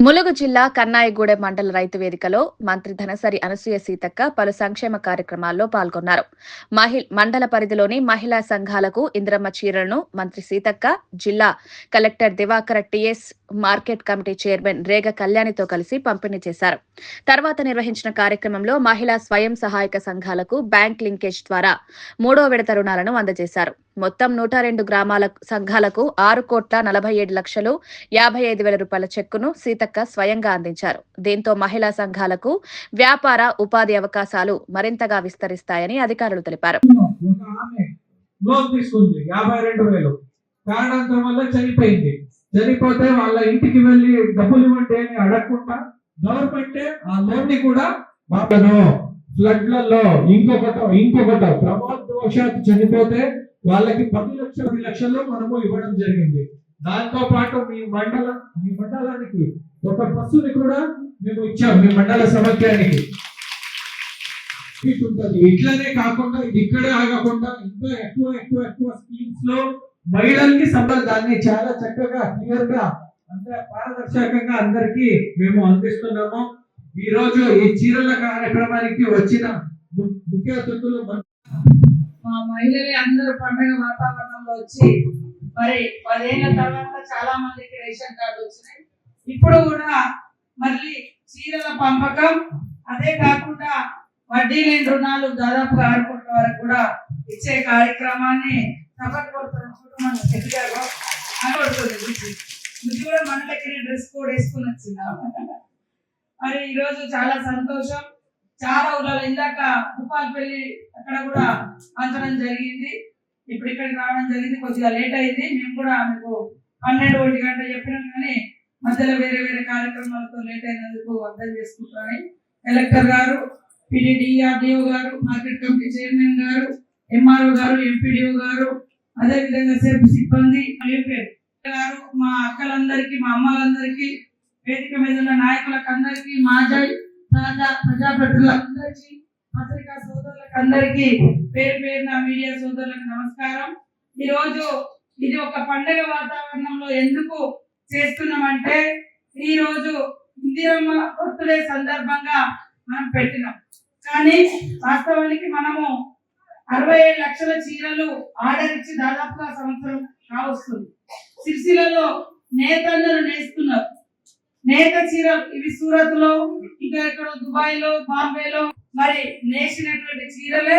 ములుగు జిల్లా కన్నాయిగూడెం మండల రైతు వేదికలో మంత్రి ధనసరి అనసూయ సీతక్క పలు సంక్షేమ కార్యక్రమాల్లో పాల్గొన్నారు. మహిళ మండల పరిధిలోని మహిళా సంఘాలకు ఇంద్రమ్మ చీరలను మంత్రి సీతక్క జిల్లా collector Divakar TS market committee chairman Rega కళ్యాణితో కలిసి పంపిణీ చేశారు. తర్వాత నిర్వహించిన కార్యక్రమంలో మహిళా స్వయం సహాయక సంఘాలకు బ్యాంక్ లింకేజ్ ద్వారా మూడో విడత రుణాలను అందజేశారు. మొత్తం నూట రెండు గ్రామాల సంఘాలకు ఆరు కోట్ల నలభై ఏడు లక్షలు యాభై ఐదు వేల రూపాయల చెక్కును సీతక్క స్వయంగా అందించారు. దీంతో మహిళా సంఘాలకు వ్యాపార ఉపాధి అవకాశాలు మరింతగా విస్తరిస్తాయని అధికారులు తెలిపారు. కారణాంతరం వల్ల చనిపోయింది. చనిపోతే వాళ్ళ ఇంటికి వెళ్ళి డబ్బులు ఇవ్వండి అని అడగకుండా గవర్నమెంట్ ఆ లోన్ని కూడా మాపను ఫ్లడ్లలో ఇంకొకటో ఇంకొకట ప్రమాదవశాత్తు చనిపోతే వాళ్ళకి పది లక్షల పది లక్షల్లో మనము ఇవ్వడం జరిగింది. దాంతో పాటు మీ మండల మీ మండలానికి ఒక బస్సుని కూడా మేము ఇచ్చాం మీ మండల సమైక్యానికి ఉంటుంది. ఇట్లనే కాకుండా ఇది ఇక్కడే ఆగకుండా ఇంకా ఎక్కువ ఎక్కువ ఎక్కువ స్కీమ్స్లో మహిళలకి సంబంధాన్ని చాలా చక్కగా క్లియర్గా అంత పారదర్శకంగా అందరికి మేము అందిస్తున్నాము. ఈ రోజు ఈ చీరల కార్యక్రమానికి వచ్చిన ముఖ్య అతిథులు మా మహిళలు అందరూ పండుగ వాతావరణంలో వచ్చి మరి పదేళ్ళ తర్వాత చాలా మందికి రేషన్ కార్డు వచ్చినాయి. ఇప్పుడు కూడా మళ్ళీ చీరల పంపకం. అదే కాకుండా వడ్డీ లేని రుణాలు దాదాపు ఆరు కోట్ల వరకు కూడా ఇచ్చే కార్యక్రమాన్ని సపోర్ట్ కొడుతున్న మన సెక్రటరీ అనబడుతుంది కూడా మన దగ్గర డ్రెస్ కోడ్ వేసుకుని వచ్చిందా మరి ఈరోజు చాలా సంతోషం. చాలా ఊళ్ళలో ఇందాక భూపాలపల్లి అక్కడ కూడా పంచడం జరిగింది. ఇప్పుడు ఇక్కడికి రావడం జరిగింది. కొద్దిగా లేట్ అయింది. మేము కూడా మీకు పన్నెండు ఒంటి గంట చెప్పినాం కానీ మధ్యలో వేరే వేరే కార్యక్రమాలతో లేట్ అయినందుకు అర్థం చేసుకుంటారని కలెక్టర్ గారు పిడిడిఆర్డిఓ గారు మార్కెట్ కమిటీ చైర్మన్ గారు ఎంఆర్ఓ గారు ఎంపీడీఓ గారు అదే విధంగా సిబ్బంది గారు మా అక్కలందరికీ మా అమ్మలందరికీ వేదిక మీద ఉన్న నాయకులకు అందరికీ మా ప్రజాప్రతినిధులందరికీ పత్రికా సోదరులకు అందరికీ పేరు పేరున మీడియా సోదరులకు నమస్కారం. ఈ రోజు ఇది ఒక పండగ వాతావరణంలో ఎందుకు చేస్తున్నామంటే ఈ రోజు ఇందిరమ్మ బర్త్డే సందర్భంగా మనం పెట్టినాం. కానీ వాస్తవానికి మనము అరవై ఏడు లక్షల చీరలు ఆర్డర్ ఇచ్చి దాదాపుగా సంవత్సరం కావస్తుంది నేత నేతన్నలు నేస్తున్నారు. నేత చీర ఇవి సూరత్లో ఇంకా ఇక్కడ దుబాయ్లో బాంబేలో మరి నేసినటువంటి చీరలే